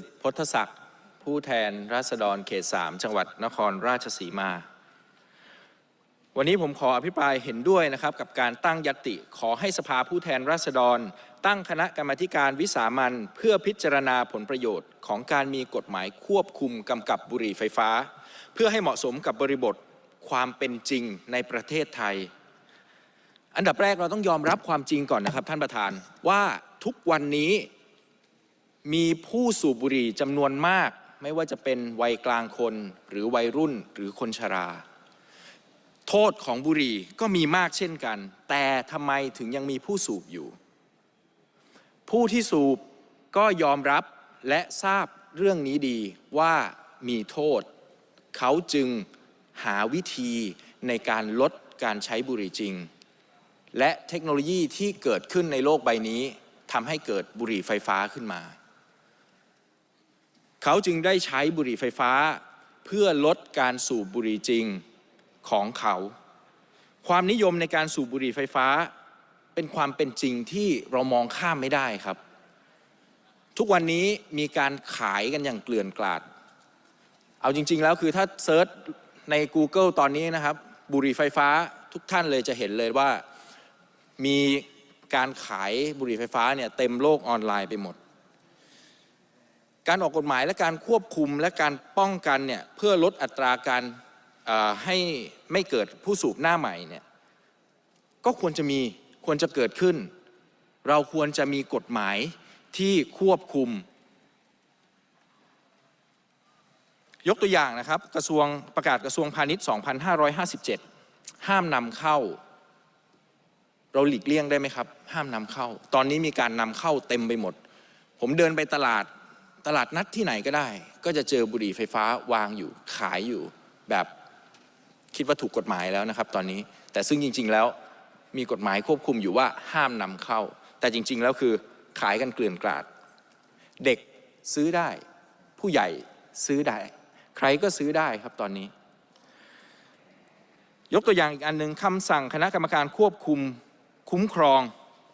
ิทธิ์พทธศักดิ์ผู้แทนราษฎรเขต3จังหวัดนครราชสีมา วันนี้ผมขออภิปรายเห็นด้วยนะครับ กับการตั้งยติขอให้สภาผู้แทนราษฎร ตั้งคณะกรรมาการวิสามันเพื่อพิจารณาผลประโยชน์ ของการมีกฎหมายควบคุมกำกับบุหรี่ไฟฟ้า เพื่อให้เหมาะสมกับบริบทความเป็นจริงในประเทศไทย อันดับแรกเราต้องยอมรับความจริงก่อนนะครับ ท่านประธานว่าทุกวันนี้ มีผู้สูบบุหรี่จำนวนมาก ไม่ว่าจะเป็นวัยกลางคน หรือวัยรุ่นหรือคนชรา โทษของบุหรี่ก็มีมากเช่นกัน แต่ทำไมถึงยังมีผู้สูบอยู่ ผู้ที่สูบก็ยอมรับและทราบเรื่องนี้ดีว่ามีโทษ เขาจึงหาวิธีในการลดการใช้บุหรี่จริง และเทคโนโลยีที่เกิดขึ้นในโลกใบนี้ทำให้เกิดบุหรี่ไฟฟ้าขึ้นมา เขาจึงได้ใช้บุหรี่ไฟฟ้า เพื่อลดการสูบบุหรี่จริงของเขา ความนิยมในการสูบบุหรี่ไฟฟ้า เป็นความเป็นจริงที่เรามองข้ามไม่ได้ครับ ทุกวันนี้มีการขายกันอย่างเกลื่อนกลาด เอาจริง ๆ แล้วคือถ้าเซิร์ชใน Google ตอนนี้นะครับ บุหรี่ไฟฟ้าทุกท่านเลยจะเห็นเลยว่ามีการขายบุหรี่ไฟฟ้าเนี่ยเต็มโลกออนไลน์ไปหมด การออกกฎหมายและการควบคุมและการป้องกันเนี่ยเพื่อลดอัตราการให้ไม่เกิดผู้สูบหน้าใหม่เนี่ยก็ควรจะมีควรจะเกิดขึ้น เราควรจะมีกฎหมายที่ควบคุม ยกตัวอย่างนะครับกระทรวงประกาศกระทรวงพาณิชย์ 2557 ห้ามนำเข้า เราหลีกเลี่ยงได้ไหมครับ ห้ามนำเข้า ตอนนี้มีการนำเข้าเต็มไปหมด ผมเดินไปตลาด ตลาดนัดที่ไหนก็ได้ ก็จะเจอบุหรี่ไฟฟ้าวางอยู่ขายอยู่แบบคิดว่าถูกกฎหมายแล้วนะครับ ตอนนี้แต่ซึ่งจริง ๆ แล้วมีกฎหมายควบคุมอยู่ว่าห้ามนำเข้า แต่จริง ๆ แล้วคือขายกันเกลื่อนกลาด เด็กซื้อได้ ผู้ใหญ่ซื้อได้ ใครก็ซื้อได้ครับตอนนี้ ยกตัวอย่างอีกอันหนึ่งคำสั่งคณะกรรมการควบคุมคุ้มครอง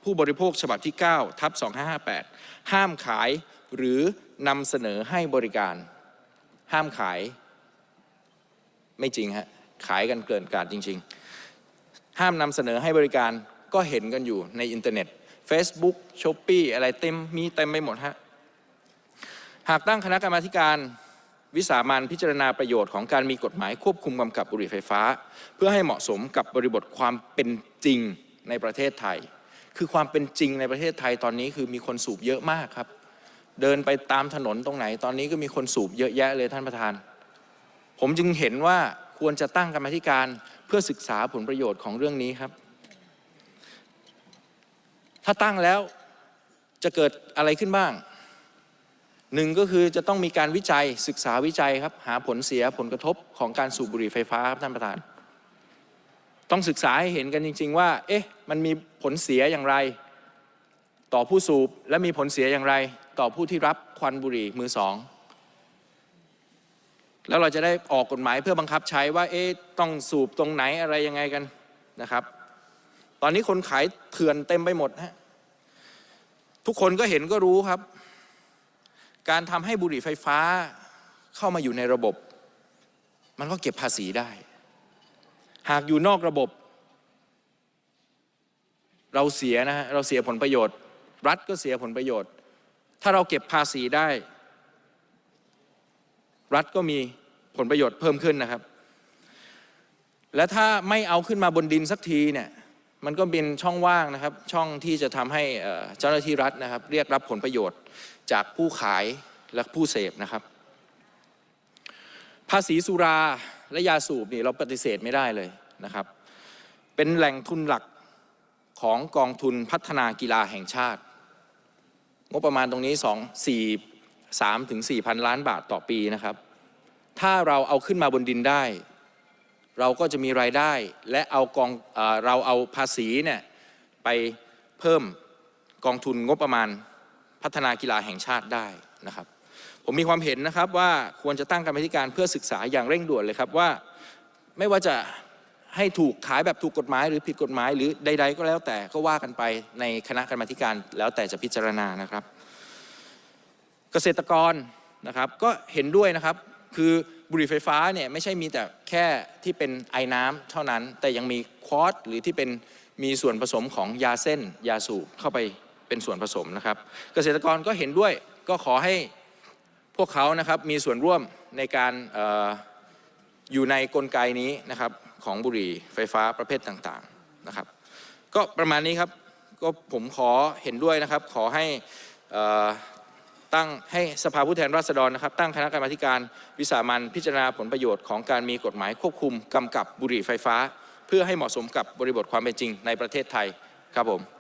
ผู้บริโภคฉบับที่ 9 ทับ 2558 ห้ามขาย หรือนำเสนอให้บริการ ห้ามขาย ไม่จริงฮะขายกันเกินกาดจริง ๆ ห้ามนำเสนอให้บริการก็เห็นกันอยู่ในอินเทอร์เน็ต Facebook s h o p e e อะไรเต็มมีเต็มไปหมดฮะหากตั้งคณะกรรมาการวิสามันพิจารณาประโยชน์ของการมีกฎหมายควบคุมกำกับบุหรี่ไฟฟ้า เพื่อให้เหมาะสมกับบริบทความเป็นจริงในประเทศไทย คือความเป็นจริงในประเทศไทยตอนนี้คือมีคนสูบเยอะมากครับ เดินไปตามถนนตรงไหน ตอนนี้ก็มีคนสูบเยอะแยะเลยท่านประธาน ผมจึงเห็นว่าควรจะตั้งกรรมธิการเพื่อศึกษาผลประโยชน์ของเรื่องนี้ครับ ถ้าตั้งแล้วจะเกิดอะไรขึ้นบ้างหนึ่งก็คือจะต้องมีการวิจัยศึกษาวิจัยครับ หาผลเสียผลกระทบของการสูบบุหรี่ไฟฟ้าครับท่านประธาน ต้องศึกษาให้เห็นกันจริง ๆ ว่า เอ๊ะ มันมีผลเสียอย่างไร ต่อผู้สูบและมีผลเสียอย่างไร ต่อผู้ที่รับควันบุหรี่มือสองแล้วเราจะได้ออกกฎหมายเพื่อบังคับใช้ว่าเอ๊ะต้องสูบตรงไหนอะไรยังไงกันนะครับ ตอนนี้คนขายเถื่อนเต็มไปหมดฮะทุกคนก็เห็นก็รู้ครับ การทำให้บุหรี่ไฟฟ้าเข้ามาอยู่ในระบบ มันก็เก็บภาษีได้ หากอยู่นอกระบบ เราเสียนะฮะเราเสียผลประโยชน์ รัฐก็เสียผลประโยชน์ ถ้าเราเก็บภาษีได้ รัฐก็มีผลประโยชน์เพิ่มขึ้นนะครับ และถ้าไม่เอาขึ้นมาบนดินสักทีเนี่ยมันก็เป็นช่องว่างนะครับ ช่องที่จะทำให้เจ้าหน้าที่รัฐนะครับ เรียกรับผลประโยชน์จากผู้ขายและผู้เสพนะครับ ภาษีสุราและยาสูบนี่เราปฏิเสธไม่ได้เลยนะครับ เป็นแหล่งทุนหลักของกองทุนพัฒนากีฬาแห่งชาติ งบประมาณตรงนี้2 4 3ถึง4พันล้านบาทต่อปีนะครับ ถ้าเราเอาขึ้นมาบนดินได้ เราก็จะมีรายได้ และเอากองเอเราเอาภาษีเนี่ยไปเพิ่มกองทุนงบประมาณพัฒนากีฬาแห่งชาติได้นะครับ ผมมีความเห็นนะครับว่าควรจะตั้งกรรมธิการเพื่อศึกษาอย่างเร่งด่วนเลยครับว่าไม่ว่าจะ ให้ถูกขายแบบถูกกฎหมาย หรือผิดกฎหมาย หรือใด ๆ ก็แล้วแต่ก็ว่ากันไปในคณะกรรมธิการแล้วแต่จะพิจารณานะครับ เกษตรกรนะครับก็เห็นด้วยนะครับคือบุหรี่ไฟฟ้าเนี่ยไม่ใช่มีแต่แค่ที่เป็นไอ้น้ำเท่านั้น แต่ยังมีควอตหรือที่เป็นมีส่วนผสมของยาเส้น ยาสูบเข้าไปเป็นส่วนผสมนะครับ เกษตรกรก็เห็นด้วยก็ขอให้พวกเขานะครับมีส่วนร่วมในการ อยู่ในกลไกนี้นะครับของบุหรี่ไฟฟ้าประเภทต่างๆนะครับ ก็ประมาณนี้ครับก็ผมขอเห็นด้วยนะครับ ขอให้ตั้งให้สภาผู้แทนราษฎรนะครับ ตั้งคณะกรรมาการวิสามันพิจารณาผลประโยชน์ของการมีกฎหมายควบคุมกำกับบุหรี่ไฟฟ้า เพื่อให้เหมาะสมกับบริบทความเป็นจริงในประเทศไทยครับผม